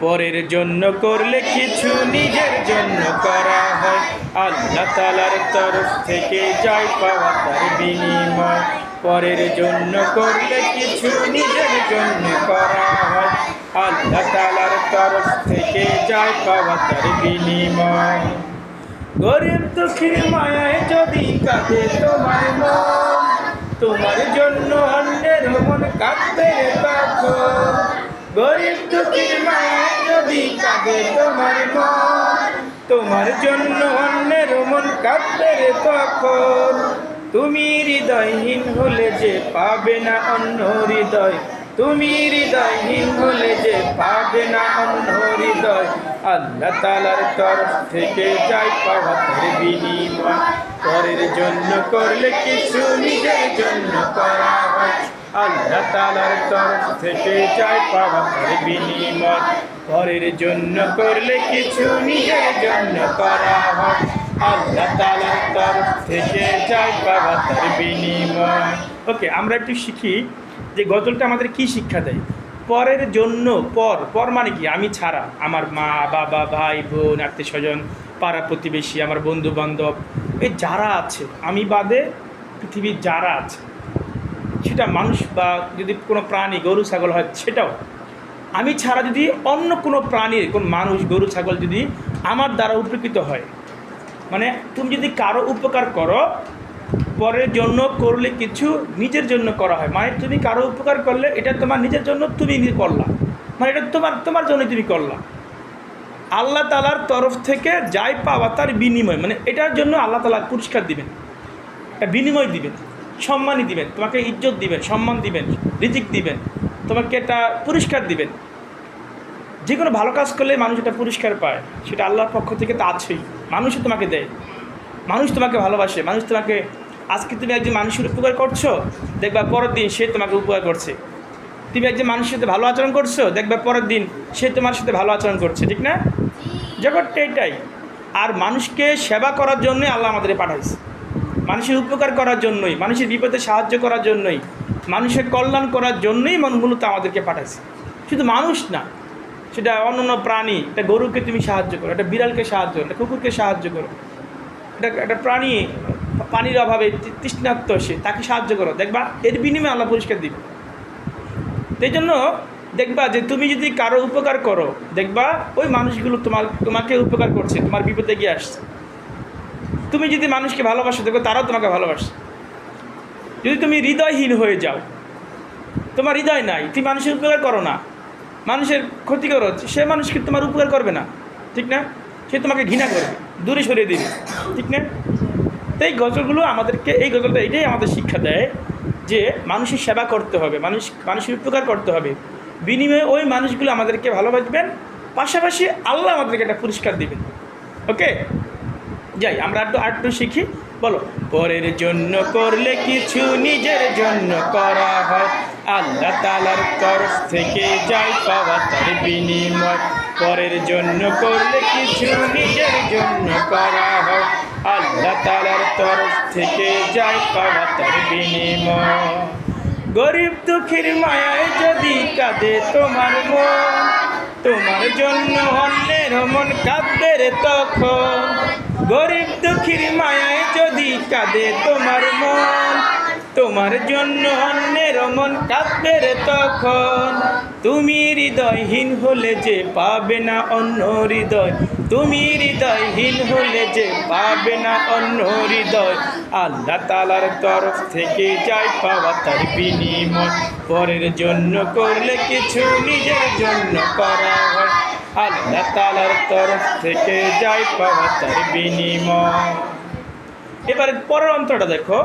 পরের জন্য করলে কিছু নিজের জন্য করা হয়। আল্লাহ তালার তরফ থেকে যায় পাওয়া তার বিনিময়। পরের জন্য করলে কিছু নিজের জন্য করা হয়। আল্লাহ তালার তরফ থেকে যায় পাওয়া তার বিনিময়। গরিব দুঃখীর মায়ায় যদি কাঁদে তোমার মন, তোমার জন্য অন্যের মন কাঁদবে তখন গরিব দুঃখীর জন্য অন্যের মন কাঁদবে তখন। তুমি হৃদয়হীন হলে যে পাবে না অন্য হৃদয়। তুমি হৃদয়হীন হলে যে পাবে না অন্য হৃদয়। আল্লাহ তালার তরফ থেকে যাই পাওয়া তার বিনিময়। পরের জন্য করলে কিছু নিজের জন্য করা হয়। আল্লাহ তালার তরফ থেকে যাই পাওয়া বিনিময়। পরের জন্য করলে কিছু নিজের জন্য করা হয়। আল্লাহ তালার তরফ থেকে যাই পাওয়া তার বিনিময়। ওকে, আমরা একটু শিখি যে গজলটা আমাদের কি শিক্ষা দেয়। পরের জন্য, পর পর মানে কি? আমি ছাড়া, আমার মা, বাবা, ভাই, বোন আত্মীয় স্বজন পাড়া প্রতিবেশী, আমার বন্ধু বান্ধব এই যারা আছে, আমি বাদে পৃথিবীর যারা আছে সেটা মানুষ বা যদি কোনো প্রাণী, গরু, ছাগল হয় সেটাও। আমি ছাড়া যদি অন্য কোনো প্রাণীর, কোন মানুষ, গরু, ছাগল যদি আমার দ্বারা উপকৃত হয় মানে তুমি যদি কারও উপকার করো, পরের জন্য করলে কিছু নিজের জন্য করা হয়। মানে তুমি কারও উপকার করলে এটা তোমার নিজের জন্য তুমি করলা। মানে এটা তোমার তোমার জন্য তুমি করলা। আল্লাহ তালার তরফ থেকে যাই পাওয়া তার বিনিময়। মানে এটার জন্য আল্লাহ তালা পুরস্কার দিবেন। একটা বিনিময় দিবেন। সম্মানই দিবেন তোমাকে ইজ্জত দিবেন সম্মান দিবেন রিজিক দিবেন তোমাকে একটা পুরস্কার দিবেন। যে কোনো ভালো কাজ করলে মানুষ এটা পুরস্কার পায় সেটা আল্লাহর পক্ষ থেকে তো আছেই মানুষও তোমাকে দেয়। মানুষ তোমাকে ভালোবাসে মানুষ তোমাকে আজকে তুমি একজন মানুষের উপকার করছ দেখবা পরের দিন সে তোমাকে উপকার করছে। তুমি একজন মানুষের সাথে ভালো আচরণ করছ দেখবা পরের দিন সে তোমার সাথে ভালো আচরণ করছে ঠিক না? জগৎটা এটাই আর মানুষকে সেবা করার জন্যই আল্লাহ আমাদের পাঠাইছে। মানুষের উপকার করার জন্যই, মানুষের বিপদে সাহায্য করার জন্যই, মানুষের কল্যাণ করার জন্যই মূলত আমাদেরকে পাঠাইছে। শুধু মানুষ না, সেটা অন্য অন্য প্রাণী, একটা গরুকে তুমি সাহায্য করো, একটা বিড়ালকে সাহায্য করো, একটা কুকুরকে সাহায্য করো। একটা একটা প্রাণী, পানির অভাবে তৃ- তৃষ্ণার্ত সে, তাকে সাহায্য করো। দেখবা, এর বিনিময়ে আল্লাহ পরিষ্কার দিবে। সেই জন্য দেখবা যে তুমি যদি কারও উপকার করো, দেখবা ওই মানুষগুলো তোমার, তোমাকে উপকার করছে, তোমার বিপদে গিয়ে আসছে। তুমি যদি মানুষকে ভালোবাসো, দেখো তারাও তোমাকে ভালোবাসে। যদি তুমি হৃদয়হীন হয়ে যাও, তোমার হৃদয় নাই, তুমি মানুষের উপকার করো না। মানুষের ক্ষতি করো, সে মানুষকে তোমার উপকার করবে না। ঠিক না? সে তোমাকে ঘৃণা করবে, দূরে সরিয়ে দিবে। ঠিক না? তো এই গজলগুলো আমাদেরকে, এই গজলটা এটাই আমাদের শিক্ষা দেয় যে মানুষের সেবা করতে হবে, মানুষ, মানুষের উপকার করতে হবে। বিনিময়ে ওই মানুষগুলো আমাদেরকে ভালোবাসবেন, পাশাপাশি আল্লাহ আমাদেরকে একটা পুরস্কার দিবেন। ওকে? যাই, আমরা একটু একটু শিখি। বলো, পরের জন্য করলে কিছু নিজের জন্য করা হয়। আল্লাহ তালার তরফ থেকে যাই পাওয়া তার বিনিময়। পরের জন্য করলে কিছু নিজের জন্য করা হয়। আল্লাহ তালার তরফ থেকে যাই পাওয়া তার বিনিময়। গরিব দুঃখীর মায়ায় যদি কাঁদে তোমার মন, তোমার জন্য অন্যের মন কাঁদবে রে তখন। গরিব দুঃখীর মায়ায় যদি কাঁদে তোমার মন, তোমার জন্য অন্যের মন কাঁদবে রে তখন। তুমি হৃদয়হীন হলে যে পাবে না অন্য হৃদয়, তুমি হৃদয়হীন হলে যে পাবে না অন্য হৃদয়। আল্লাহ তালার তরফ থেকে যাই পাওয়া তার বিনিময়, পরের জন্য করলে কিছু নিজের জন্য করা হয়। তরফ থেকে যাই পাওয়া তার বিনিময়। এবারে পরের অন্তরটা দেখো।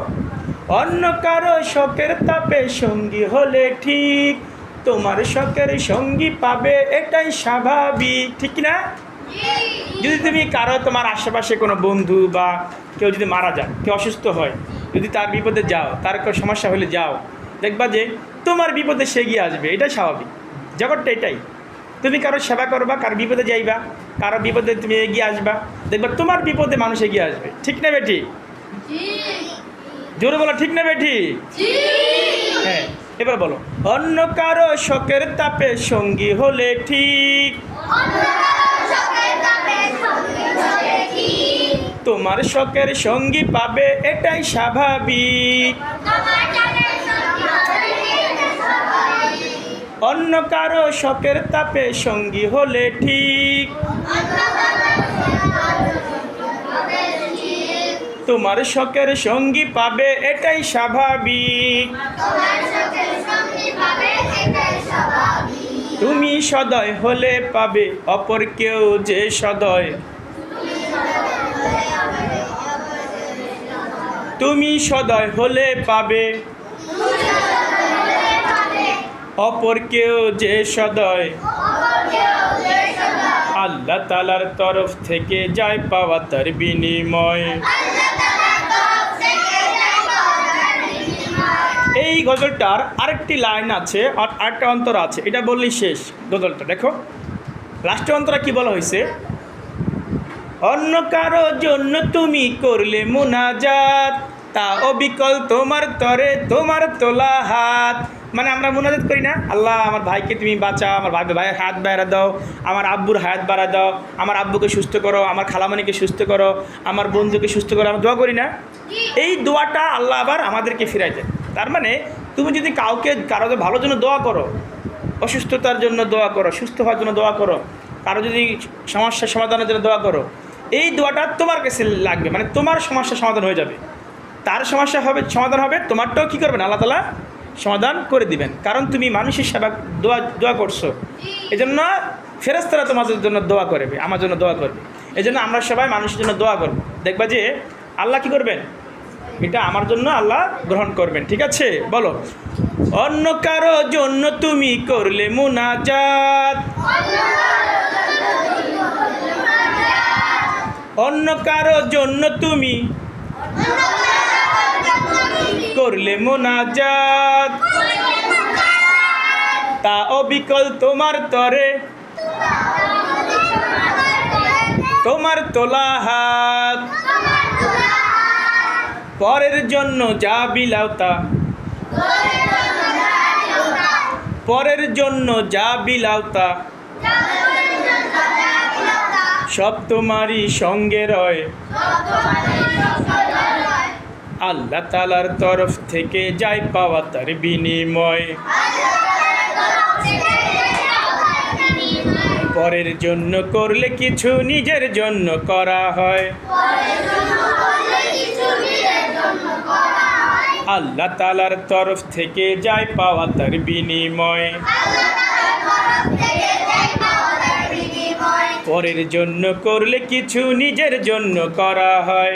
অন্য কারও শখের তাপে সঙ্গী হলে ঠিক, তোমার শখের সঙ্গী পাবে এটাই স্বাভাবিক, ঠিক না যদি তুমি কারও, তোমার আশেপাশে কোনো বন্ধু বা কেউ যদি মারা যায়, কেউ অসুস্থ হয়, যদি তার বিপদে যাও, তার কোনো সমস্যা হলে যাও, দেখবা যে তোমার বিপদে সে গিয়ে আসবে, এটাই স্বাভাবিক। জগৎটা এটাই। তুমি কারও সেবা করবা কারও বিপদে যাইবা কারও বিপদে তুমি এগিয়ে আসবা দেখবা তোমার বিপদে মানুষ এগিয়ে আসবে। ঠিক না বেটি? জোরে বলো ঠিক না বেটি? হ্যাঁ এবার বলো অন্য কারও শখের তাপে সঙ্গী হলে ঠিক? তোমার শখের সঙ্গী পাবে এটাই স্বাভাবিক। অন্য কারও শখের তাপে সঙ্গী হলে ঠিক। তোমার শখের সঙ্গী পাবে এটাই স্বাভাবিক। তুমি সদয় হলে পাবে অপর কেউ যে সদয়। তুমি সদয় হলে পাবে। অপর কেউ যে সদয়। আল্লাহ তালার তরফ থেকে যায় পাওয়া তার বিনিময়। এই গজলটার আরেকটি লাইন আছে, আর আরেকটা অন্তর আছে, এটা বললেই শেষ গজলটা, দেখো। লাস্টের অন্তরা কি বলা হয়েছে? অন্য কারও জন্য তুমি করলে মুনাজাত, তা অবিকল তোমার তরে, তোমার তোলা হাত। মানে আমরা মুনাজাত করি না। আল্লাহ আমার ভাইকে তুমি বাঁচাও আমার ভাই ভাইয়ের হাত বেড়া দাও আমার আব্বুর হায়াত বাড়া দাও আমার আব্বুকে সুস্থ করো আমার খালামণিকে সুস্থ করো আমার বন্ধুকে সুস্থ করো আমরা দোয়া করি না। এই দোয়াটা আল্লাহ আবার আমাদেরকে ফিরাই দেয় তার মানে তুমি যদি কাউকে কারও ভালোর জন্য দোয়া করো অসুস্থতার জন্য দোয়া করো সুস্থ হওয়ার জন্য দোয়া করো কারও যদি সমস্যার সমাধানের জন্য দোয়া করো এই দোয়াটা তোমার কাছে লাগবে মানে তোমার সমস্যার সমাধান হয়ে যাবে। তার সমস্যা হবে সমাধান হবে তোমারটাও কী করবেন আল্লাহ তালা? সমাধান করে দিবেন। কারণ তুমি মানুষের সেবা দোয়া দোয়া করছ। এই জন্য ফেরেস্তারা তোমাদের জন্য দোয়া করবে, আমার জন্য দোয়া করবে। এই জন্য আমরা সবাই মানুষের জন্য দোয়া করব। দেখবা যে আল্লাহ কি করবেন? এটা আমার জন্য আল্লাহ গ্রহণ করবেন, ঠিক আছে? বলো। অন্য কারও জন্য তুমি করলে মুনাজাত। অন্য কারও জন্য তুমি করলে মোনাজাত। তা অবিকল তোমার তরে। তোমার তোলা হাত পরের জন্য যা বিলাও তা। পরের জন্য যা বিলাও তা। সব তোমারই সঙ্গে রয়। আল্লাহ তালার তরফ থেকে যাই পাওয়া তার বিনিময়। পরের জন্য করলে কিছু নিজের জন্য করা হয়। আল্লাহ তালার তরফ থেকে যাই পাওয়া তার বিনিময়। পরের জন্য করলে কিছু নিজের জন্য করা হয়।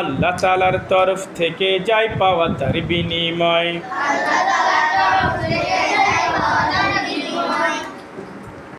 আল্লাহ তালার তরফ থেকে যাই পাওয়া তার বিনিময়।